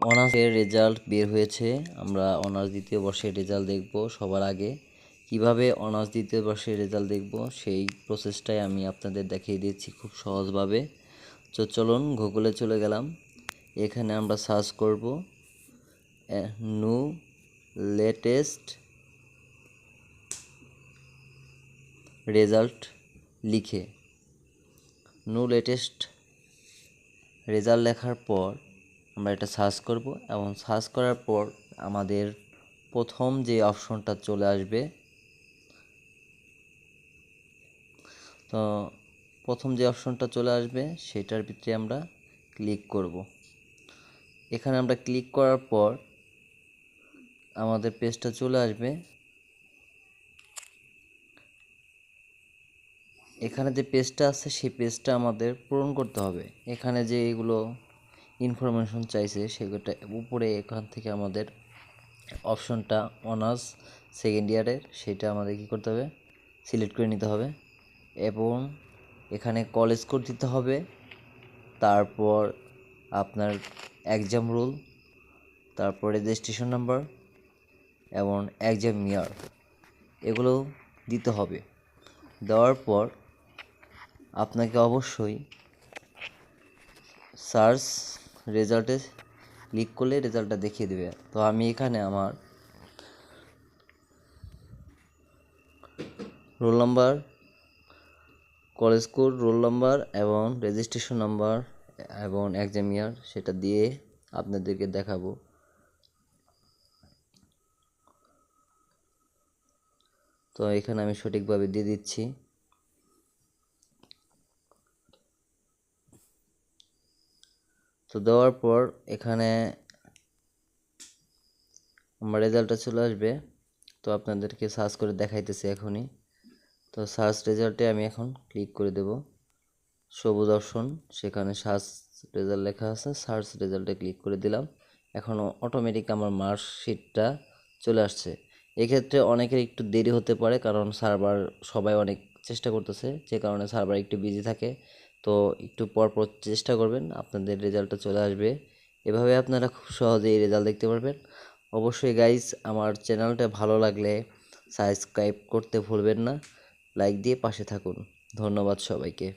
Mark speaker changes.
Speaker 1: অনার্সের রেজাল্ট বের হয়েছে। আমরা অনার্স দ্বিতীয় বর্ষের রেজাল্ট দেখব সবার আগে। কীভাবে অনার্স দ্বিতীয় বর্ষের রেজাল্ট দেখব সেই প্রসেসটাই আমি আপনাদের দেখিয়ে দিচ্ছি খুব সহজভাবে। তো চলুন গুগলে চলে গেলাম। এখানে আমরা সার্চ করব নু লেটেস্ট রেজাল্ট লিখে। নো লেটেস্ট রেজাল্ট লেখার পর আমরা এটা সার্চ করব এবং সার্চ করার পর আমাদের প্রথম যে অপশনটা চলে আসবে, তো প্রথম যে অপশনটা চলে আসবে সেটার ভিতরে আমরা ক্লিক করব। এখানে আমরা ক্লিক করার পর আমাদের পেজটা চলে আসবে। এখানে যে পেজটা আছে সেই পেজটা আমাদের পূরণ করতে হবে। এখানে যে এগুলো ইনফরমেশন চাইছে সেগুলোটা উপরে এখান থেকে আমাদের অপশনটা অনার্স সেকেন্ড ইয়ারের সেটা আমাদের কী করতে হবে? সিলেক্ট করে নিতে হবে এবং এখানে কলেজ কোড দিতে হবে, তারপর আপনার এক্সাম রুল তারপর রেজিস্ট্রেশন নাম্বার এবং এক্সাম ইয়ার এগুলো দিতে হবে। দেওয়ার পর আপনাকে অবশ্যই সার্চ রেজাল্টে ক্লিক করলে রেজাল্টটা দেখিয়ে দেবে। তো আমি এখানে আমার roll number college code roll number এবং রেজিস্ট্রেশন নাম্বার এবং এক্সাম ইয়ার সেটা দিয়ে আপনাদেরকে দেখাবো। তো এখানে আমি সঠিকভাবে দিয়ে দিচ্ছি। তো দেওয়ার পর এখানে আমার রেজাল্টটা চলে আসবে। তো আপনাদেরকে সার্চ করে দেখাইতেছি এখনই। তো সার্চ রেজাল্টে আমি এখন ক্লিক করে দেব। সবুজ অপশন, সেখানে সার্চ রেজাল্ট লেখা আছে। সার্চ রেজাল্টে ক্লিক করে দিলাম। এখন অটোমেটিক আমার মার্কশিটটা চলে আসছে। এক্ষেত্রে অনেকের একটু দেরি হতে পারে, কারণ সার্ভার সবাই অনেক চেষ্টা করতেছে। যে কারণে সার্ভার একটু বিজি থাকে। তো একটু পর পর চেষ্টা করবেন, আপনাদের রেজাল্টটা চলে আসবে। এভাবে আপনারা খুব সহজেই রেজাল্ট দেখতে পারবেন। অবশ্যই গাইজ আমার চ্যানেলটা ভালো লাগলে সাবস্ক্রাইব করতে ভুলবেন না। লাইক দিয়ে পাশে থাকুন। ধন্যবাদ সবাইকে।